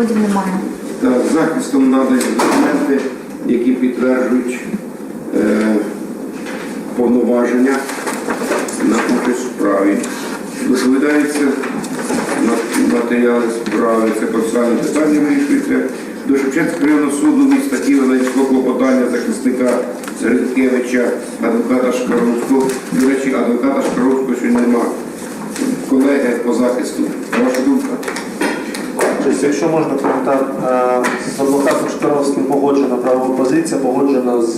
доводів немає. Та захистом надають документи, які підтверджують е, повноваження на участь справі. Доповідається матеріали справи, це процесуальне питання вирішується. До Шевченського районного суду міста Києва надійшло клопотання захисника Гринкевича, адвоката Шкаровського. До речі, адвоката Шкаровського ще нема. Колеги по захисту. Ваша? Тобто, якщо можна коментар, е, з адвокатом Шкаровським погоджена правова позиція, погоджена з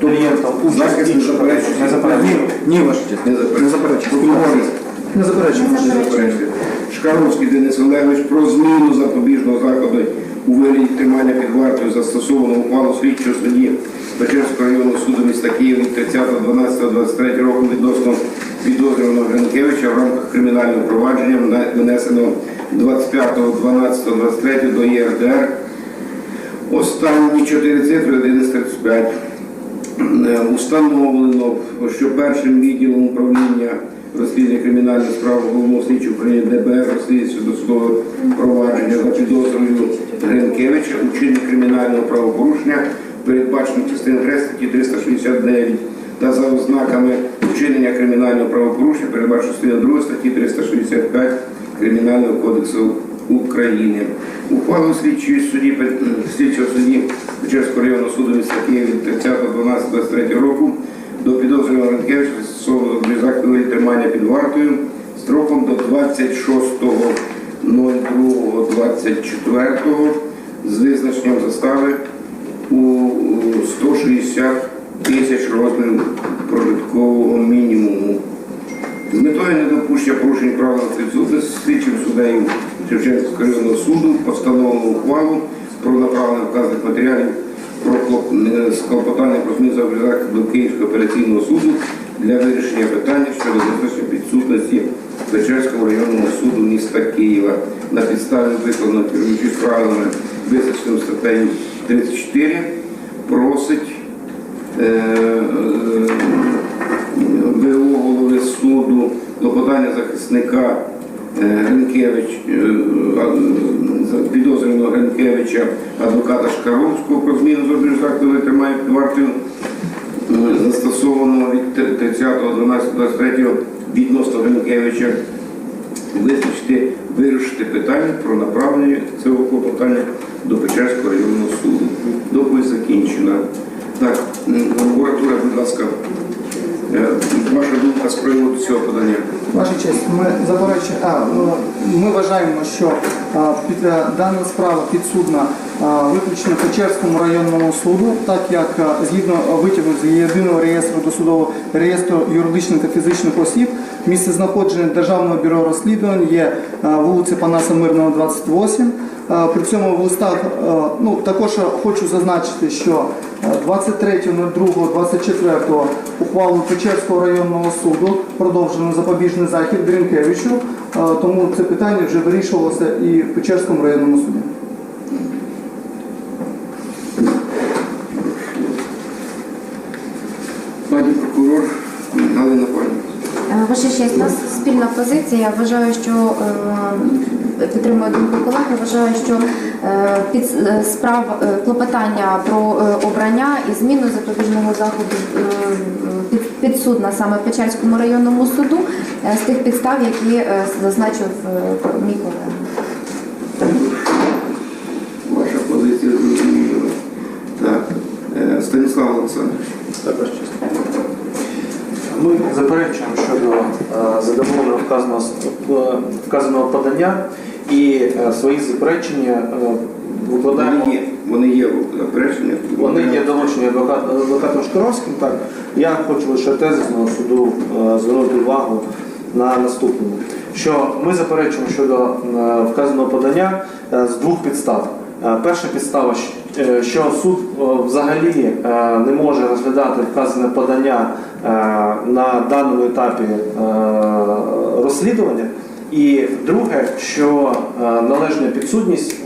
клієнтом у Захист не заперечує. Не заперечує. Ні, ваша честь. Не заперечує. Не заперечує. Не заперечує. не заперечує. Шкаровський Денис Олегович про зміну запобіжного заходу у вигляді тримання під вартою застосовано ухвалу слідчого судді Печерського районного суду міста Києва від 30.12.23 року відносно підозрюваного Гринкевича в рамках кримінального провадження внесеного 25.12.23 до ЄРДР. Останні чотири цифри 1135. Е, Установлено, що першим відділом управління розслідування кримінальних справ головного слідчого управління ДБР розслідується досудове провадження за підозрою Гринкевича у чині кримінального правопорушення, передбачено частиною 3 статті 369 та за ознаками вчинення кримінального правопорушення, передбачено частиною 2 статті 365 Кримінального кодексу України. Ухвалу слідчої судді слідчого судді Печерського районного суду міста Києва від 30.12.23 року до підозрюваного Ранкевича застосовано до тримання під вартою строком до 26.02.24 з визначенням застави у 160 тисяч розмірів прожиткового мінімуму. З метою недопущення порушень прав на підсудності слідчим суддею Шевченківського районного суду постановлено ухвалу про направлення вказаних матеріалів про е, з про зміну заобов'язання до Київського апеляційного суду для вирішення питання щодо забезпечення підсудності Печерського районного суду міста Києва на підставі виконаного керуючи справами визначеним статтею 34 просить е, е, клопотання захисника е, Гринкевич, е, підозрюваного Гринкевича, адвоката Шкаровського про зміну зробіжних актів тримає під вартою е, застосованого від 30.12.23 відносно Гринкевича визначити, вирішити питання про направлення цього клопотання до Печерського районного суду. Доповідь закінчена. Так, прокуратура, будь ласка, ваша думка з приводу цього подання. Ваша честь, ми заперечуємо, а, ну, ми вважаємо, що під, дана справа підсудна виключно Печерському районному суду, так як згідно витягу з єдиного реєстру досудового реєстру юридичних та фізичних осіб, місце знаходження Державного бюро розслідувань є вулиця Панаса Мирного, 28. А, При цьому в листах ну, також хочу зазначити, що 23.02.24 ухвалу Печерського районного суду продовжено запобіжний захід Дрінкевичу, тому це питання вже вирішувалося і в Печерському районному суді. Пані прокурор Галина Пані. Е, Ваша честь, у нас спільна позиція. Я вважаю, що е, підтримую думку колеги. Вважаю, що е, під е, справ клопотання про обрання і зміну запобіжного заходу підсудна саме Печерському районному суду з тих підстав, які зазначив мій колега. Ваша позиція зрозуміла. Так, Станіслав Олександрович. Також чесно. Ми заперечуємо щодо е, задоволення вказаного, е, вказаного подання і е, свої заперечення викладаємо. Вони є, вони є заперечення. Вони є долучені адвокат, адвокатом Шкаровським. Так я хочу лише тезисно суду звернути увагу на наступному, що ми заперечуємо щодо вказаного подання з двох підстав. Перша підстава, що суд е, взагалі е, не може розглядати вказане подання е, на даному етапі е, розслідування. І друге, що е, належна підсудність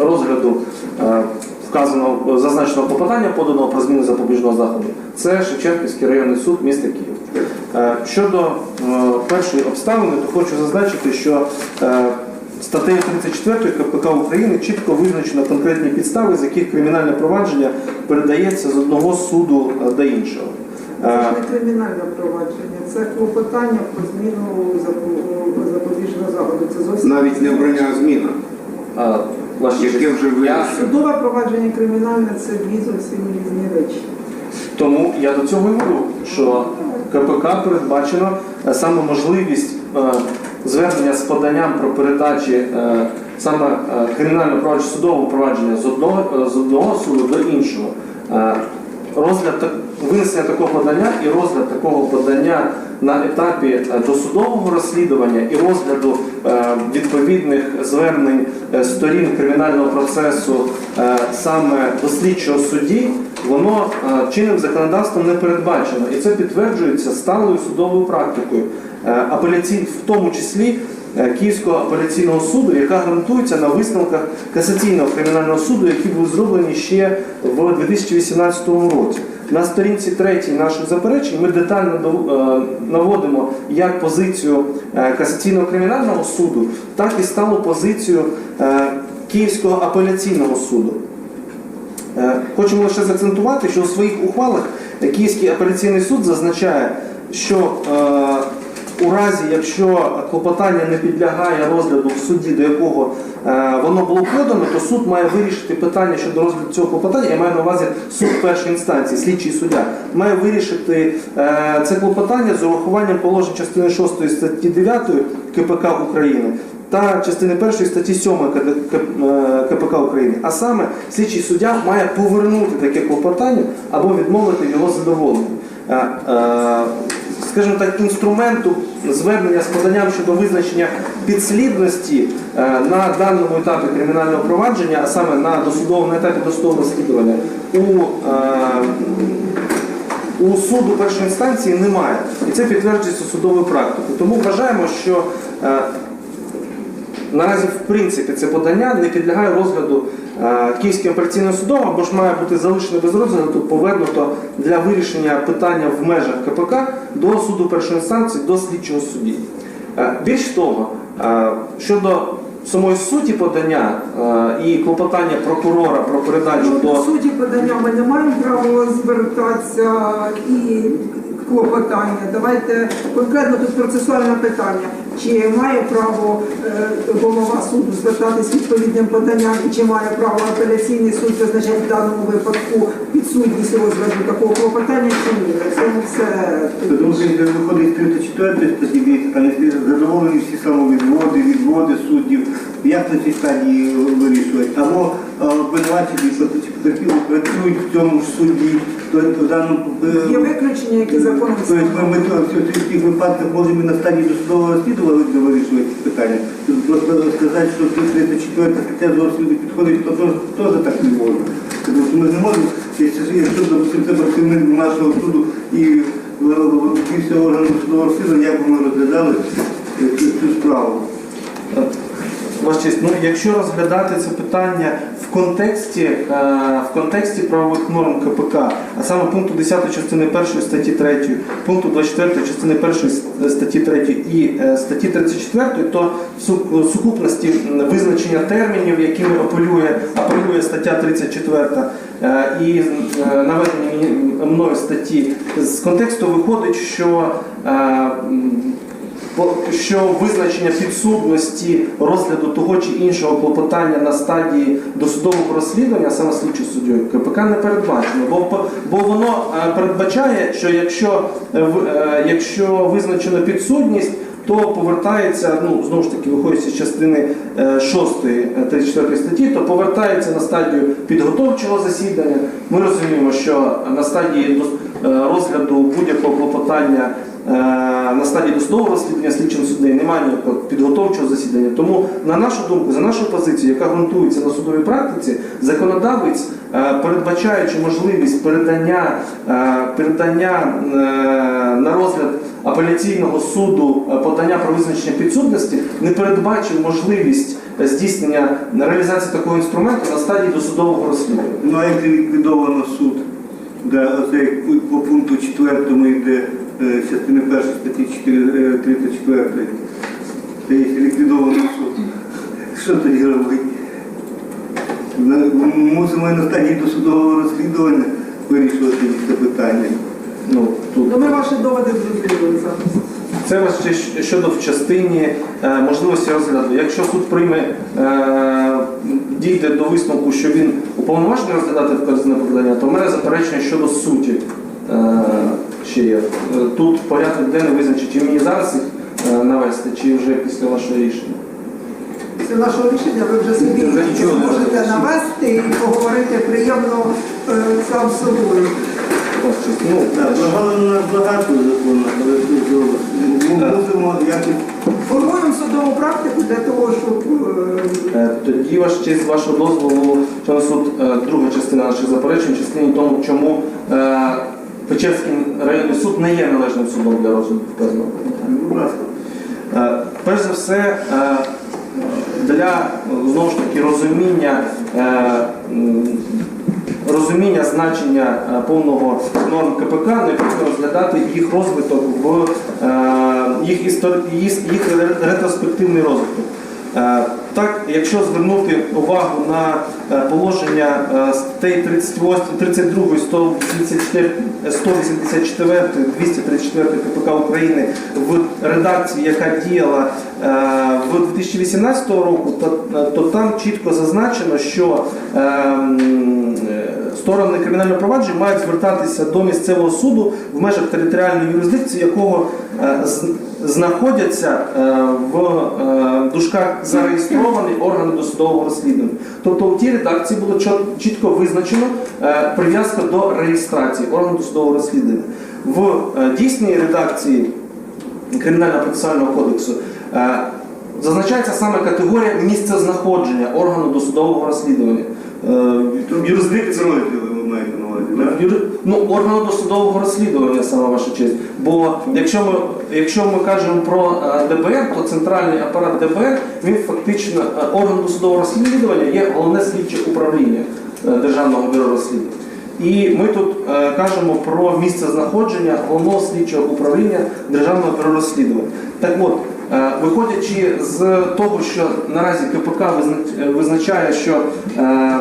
розгляду е, вказаного зазначеного клопотання, поданого про зміну запобіжного заходу, це Шевченківський районний суд міста Київ. Е, Щодо е, першої обставини, то хочу зазначити, що е, Статтею 34 КПК України чітко визначено конкретні підстави, з яких кримінальне провадження передається з одного суду е, до іншого. Це Е, не кримінальне провадження, це клопотання про зміну запобіжного заходу. Це зовсім Навіть не обрання, зміна. а, Яке вже я- судове провадження кримінальне це дві зовсім різні речі. Тому я до цього і веду, що КПК передбачено е, саме можливість е, звернення з поданням про передачі е, саме е, кримінального провадження судового провадження з одного, е, з одного суду до іншого. Розгляд винесення такого подання і розгляд такого подання на етапі досудового розслідування і розгляду відповідних звернень сторін кримінального процесу саме до слідчого судді, воно чинним законодавством не передбачено. І це підтверджується сталою судовою практикою, е, в тому числі е, Київського апеляційного суду, яка ґрунтується на висновках касаційного кримінального суду, які були зроблені ще в 2018 році. На сторінці 3 наших заперечень ми детально е, наводимо як позицію касаційного кримінального суду, так і сталу позицію Київського апеляційного суду. Хочемо лише заакцентувати, що у своїх ухвалах Київський апеляційний суд зазначає, що у разі, якщо клопотання не підлягає розгляду в суді, до якого е, воно було подано, то суд має вирішити питання щодо розгляду цього клопотання. Я маю на увазі суд першої інстанції, слідчий суддя, має вирішити е, це клопотання з урахуванням положень частини 6 статті 9 КПК України та частини 1 статті 7 КД- е, КПК України. А саме слідчий суддя має повернути таке клопотання або відмовити його задоволенню. Скажімо так, інструменту звернення з поданням щодо визначення підслідності е, на даному етапі кримінального провадження, а саме на досудовому етапі досудового розслідування, у е, у суду першої інстанції немає. І це підтверджується судовою практикою. Тому вважаємо, що е, наразі в принципі це подання не підлягає розгляду Київським апеляційним судом або ж має бути залишено без розгляду, повернуто для вирішення питання в межах КПК до суду першої інстанції, до слідчого судді. Е, Більш того, е, щодо самої суті подання е, і клопотання прокурора про передачу Ну, до в суді подання ми не маємо права звертатися і клопотання. Давайте конкретно тут процесуальне питання. Чи має право е, голова суду звертатись відповідним поданням, і чи має право апеляційний суд визначати в даному випадку підсудність розгляду такого клопотання, чи ні? На цьому все. Тому що виходить 34 статті, задоволені всі самовідводи, відводи суддів, як на цій стадії вирішувати. Або е, обвинувачені, що працюють в цьому ж суді, то даному е, Є виключення, які законом Тобто ми, в цих- випадках можемо і на стадії досудового розслідування вирішувати ці питання. Просто сказати, що тут 34 стаття зовсім не підходить, то теж, так не можна. Тому що ми не можемо, якщо, допустимо, це працівник нашого суду і е, після органу судового розслідування, як би ми розглядали е, цю справу. Ваша честь, ну якщо розглядати це питання в контексті, е, в контексті правових норм КПК, а саме пункту 10 частини 1 статті 3, пункту 24 частини 1 статті 3 і е, статті 34, то в сукупності визначення термінів, якими апелює, апелює стаття 34 е, і наведені мною статті, з контексту виходить, що що визначення підсудності розгляду того чи іншого клопотання на стадії досудового розслідування, саме слідчою суддєю, КПК не передбачено, бо, бо воно е, передбачає, що якщо, е, е, якщо визначено підсудність, то повертається, ну знову ж таки, виходячи з частини 6 34 статті, то повертається на стадію підготовчого засідання. Ми розуміємо, що на стадії розгляду будь-якого клопотання на стадії досудового розслідування слідчим суддею немає ніякого підготовчого засідання. Тому, на нашу думку, за нашу позицію, яка ґрунтується на судовій практиці, законодавець, е, передбачаючи можливість передання, е, передання е, на розгляд апеляційного суду е, подання про визначення підсудності, не передбачив можливість е, здійснення реалізації такого інструменту на стадії досудового розслідування. Ну а як ліквідовано суд, де по пункту 4 йде е, частини 1 статті 4, е, 34, це є ліквідований суд. Що тоді робити? Ми Мусимо на стадії досудового розслідування вирішувати це питання. Ну, тут Ну, ми ваші доводи зрозуміли зараз. Це вас ще щодо в частині е, можливості розгляду. Якщо суд прийме, е, дійде до висновку, що він уповноважений розглядати вказане подання, то в мене заперечення щодо суті е, ще є. Тут порядок денний визначить, чи мені зараз їх е, навести, чи вже після вашого рішення. Після нашого рішення ви вже собі можете навести і поговорити приємно е, сам з собою. Ну, нас багато законів, але ми мусимо якось Формуємо судову практику для того, щоб е, Тоді ваш честь, з вашого дозволу, що суд, друга частина наших заперечень, частині тому, чому Печерський районний суд не є належним судом для розгляду вказаного питання. Е, Перш за все, е, для знову ж таки розуміння, е, розуміння значення повного норм КПК необхідно розглядати їх розвиток в їх, істор... їх ретроспективний розвиток. Так, якщо звернути увагу на е, положення е, статей 38, 32, 184, 184, 234 КПК України в редакції, яка діяла е, в 2018 року, то, то там чітко зазначено, що сторони кримінального провадження мають звертатися до місцевого суду в межах територіальної юрисдикції, якого знаходяться в дужках зареєстрований орган досудового розслідування. Тобто у тій редакції було чітко визначено е, прив'язка до реєстрації органу досудового розслідування. В е, дійсній редакції Кримінального процесуального кодексу е, зазначається саме категорія місцезнаходження органу досудового розслідування. Юрисдикція Розділи ви маєте на увазі, так? Юри- Ну, органу досудового розслідування, саме ваша честь. Бо якщо ми, якщо ми кажемо про е, ДБР, то центральний апарат ДБР, він фактично е, орган досудового розслідування є головне слідче управління е, Державного бюро розслідувань. І ми тут е, кажемо про місце знаходження головного слідчого управління Державного бюро розслідувань. Так от, е, виходячи з того, що наразі КПК визна- визначає, що е,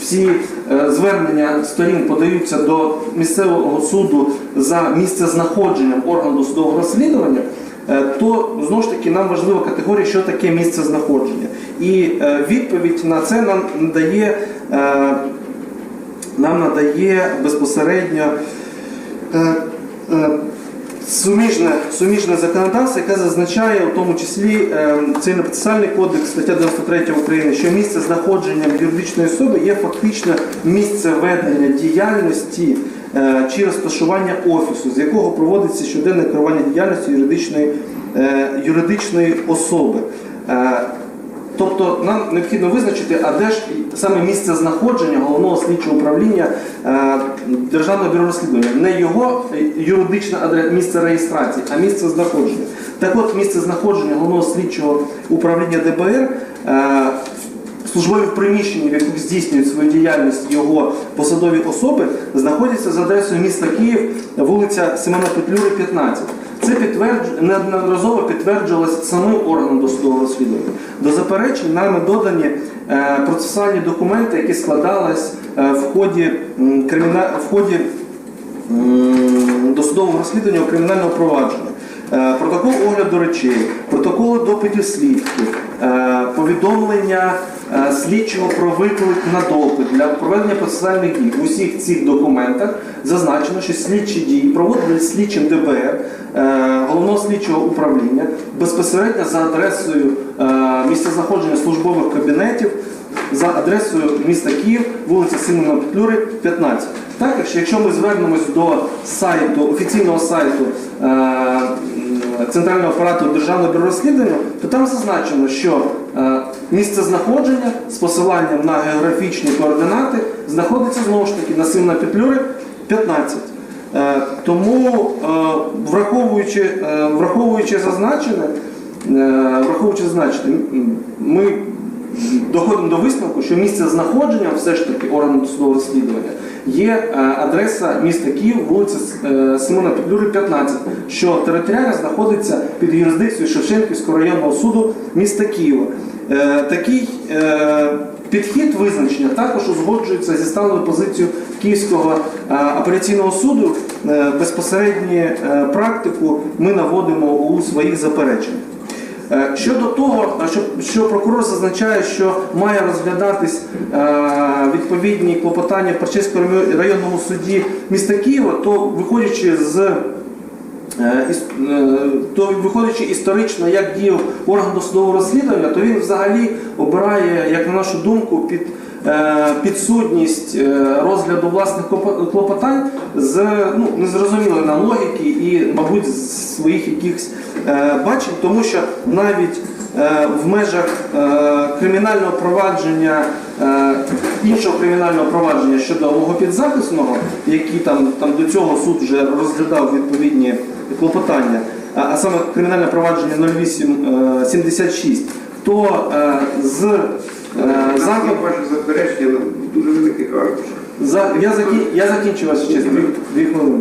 всі звернення сторін подаються до місцевого суду за місце знаходження органу досудового розслідування, е, то знову ж таки нам важлива категорія, що таке місце знаходження. І е, відповідь на це нам надає, е, нам надає безпосередньо. Е, е, Суміжне, суміжне законодавство, яке зазначає, у тому числі е, цивільно-процесуальний кодекс, стаття 93 України, що місце знаходження юридичної особи є фактично місце ведення діяльності е, чи розташування офісу, з якого проводиться щоденне керування діяльністю юридичної, е, юридичної особи. Тобто нам необхідно визначити, а де ж саме місце знаходження головного слідчого управління е, Державного бюро розслідування. Не його е, юридичне місце реєстрації, а місце знаходження. Так от місце знаходження головного слідчого управління ДБР. е, Службові приміщення, в яких здійснюють свою діяльність його посадові особи, знаходяться за адресою міста Київ, вулиця Семена Петлюри, 15. Це підтверджу... неодноразово підтверджувалось самим органом досудового розслідування. До заперечень нами додані е, процесуальні документи, які складались е, в ході, криміна... в ході досудового розслідування кримінального провадження. Е, Протокол огляду речей, протоколи допитів свідків, повідомлення е, слідчого про виклик на допит для проведення процесуальних дій. В усіх цих документах зазначено, що слідчі дії проводились слідчим ДБР, е, головного слідчого управління безпосередньо за адресою е, місцезнаходження службових кабінетів за адресою міста Київ, вулиця Симона Петлюри, 15. Також, якщо ми звернемось до сайту, офіційного сайту е, Центрального апарату Державного бюро розслідування, то там зазначено, що е, місце знаходження з посиланням на географічні координати знаходиться знову ж таки на Симона Петлюри, 15. Е, Тому, е, враховуючи, е, враховуючи зазначене, е, враховуючи зазначене, ми доходимо до висновку, що місце знаходження все ж таки органу досудового розслідування є е, адреса міста Київ, вулиця е, Симона Петлюри, 15, що територіально знаходиться під юрисдикцією Шевченківського районного суду міста Києва. Е, Такий підхід визначення також узгоджується зі сталою позицією Київського апеляційного суду. Безпосередню практику ми наводимо у своїх запереченнях. Е, Щодо того, що, що прокурор зазначає, що має розглядатись е, відповідні клопотання в Перчинському районному суді міста Києва, то виходячи з е, е, то виходячи історично, як діяв орган досудового розслідування, то він взагалі обирає, як на нашу думку, під е, підсудність е, розгляду власних клопотань з ну, незрозумілої нам логіки і, мабуть, з своїх якихось е, бачень, тому що навіть е, в межах е, кримінального провадження, е, іншого кримінального провадження щодо мого підзахисного, які там, там до цього суд вже розглядав відповідні клопотання, а, саме кримінальне провадження 0876, то е, з е, ваше заперечення дуже великих аркушах. за, я, закі, я закінчу вашу честь, дві, дві хвилини.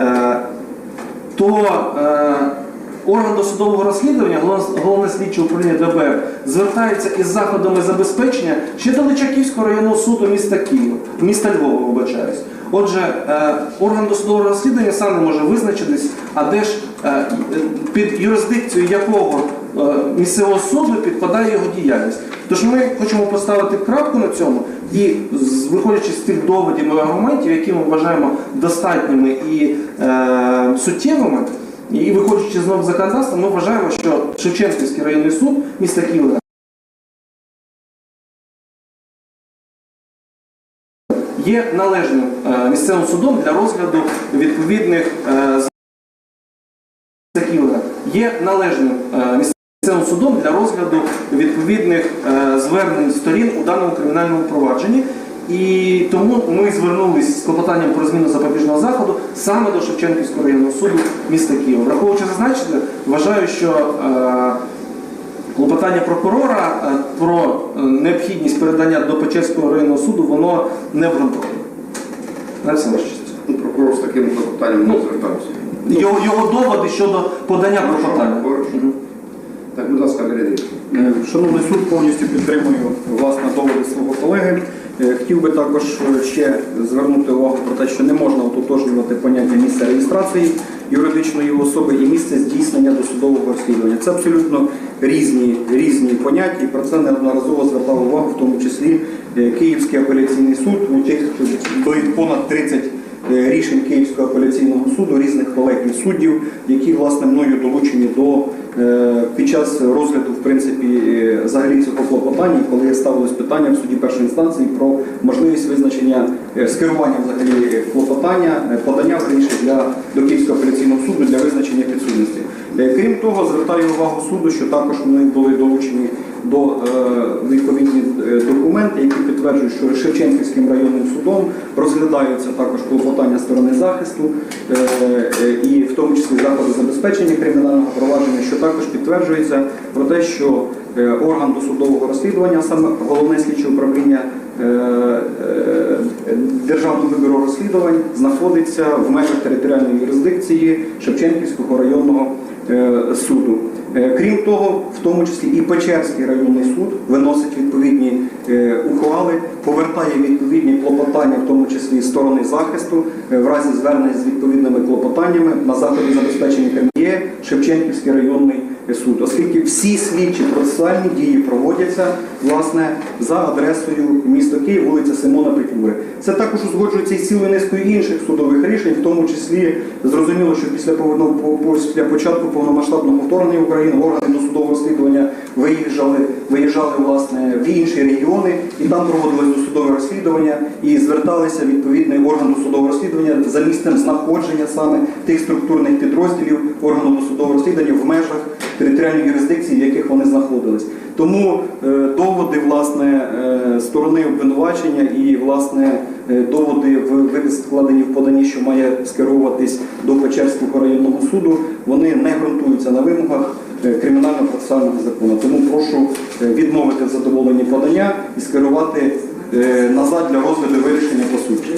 Е, то е, орган досудового розслідування, головне, слідче управління ДБР, звертається із заходами забезпечення ще до Личаківського районного суду міста Києва, міста Львова, вибачаюсь. Отже, е, орган досудового розслідування сам не може визначитись, а де ж е, під юрисдикцію якого місцевого суду підпадає його діяльність. Тож ми хочемо поставити крапку на цьому і виходячи з тих доводів і аргументів, які ми вважаємо достатніми і е, суттєвими, і виходячи з нових законодавства, ми вважаємо, що Шевченківський районний суд міста Києва є належним е, місцевим судом для розгляду відповідних е, є належним е, місцевим судом для розгляду відповідних е, звернень сторін у даному кримінальному провадженні. І тому ми звернулися з клопотанням про зміну запобіжного заходу саме до Шевченківського районного суду міста Києва. Враховуючи зазначене, вважаю, що е, клопотання прокурора е, про необхідність передання до Печерського районного суду воно не обґрунтоване. На все ваше. Ну, Прокурор з таким клопотанням не звертався. Його, його доводи щодо подання клопотання. Хорошо. Так, будь ласка, Валерій. Е, Шановний суд, повністю підтримую власне доводи свого колеги. Е, Хотів би також е, ще звернути увагу про те, що не можна ототожнювати поняття місця реєстрації юридичної особи і місце здійснення досудового розслідування. Це абсолютно різні, різні поняття, і про це неодноразово звертав увагу, в тому числі е, Київський апеляційний суд, у тих понад 30 е, рішень Київського апеляційного суду, різних колег і суддів, які власне мною долучені до е, під час розгляду в принципі е, взагалі цього клопотання, коли ставилось питання в суді першої інстанції про можливість визначення е, скерування взагалі е, клопотання, е, подання раніше для до Київського апеляційного суду для визначення підсудності. Е, Крім того, звертаю увагу суду, що також ми були долучені до е, відповідні е, документи, які підтверджують, що Шевченківським районним судом розглядаються також клопотання сторони захисту, е, і в тому числі заходи забезпечення кримінального провадження, що також підтверджується про те, що орган досудового розслідування, саме головне слідче управління Державного бюро розслідувань, знаходиться в межах територіальної юрисдикції Шевченківського районного суду. Е, Крім того, в тому числі і Печерський районний суд виносить відповідні е, ухвали, повертає відповідні клопотання, в тому числі сторони захисту, е, в разі звернення з відповідними клопотаннями на заходи забезпечення є Шевченківський районний суд, оскільки всі слідчі процесуальні дії проводяться власне за адресою міста Київ, вулиця Симона Петлюри. Це також узгоджується із цілою низкою інших судових рішень, в тому числі зрозуміло, що після після початку повномасштабного вторгнення в Україну органи досудового розслідування виїжджали, виїжджали власне в інші регіони і там проводилось досудове розслідування і зверталися відповідний орган досудового розслідування за місцем знаходження саме тих структурних підрозділів органу досудового розслідування в межах територіальних юрисдикцій, в яких вони знаходились. Тому е, доводи власне, е, сторони обвинувачення і власне, е, доводи вкладені в поданні, що має скеровуватись до Печерського районного суду, вони не ґрунтуються на вимогах кримінально процесуального закону. Тому прошу відмовити задоволені подання і скерувати назад для розгляду вирішення по суті.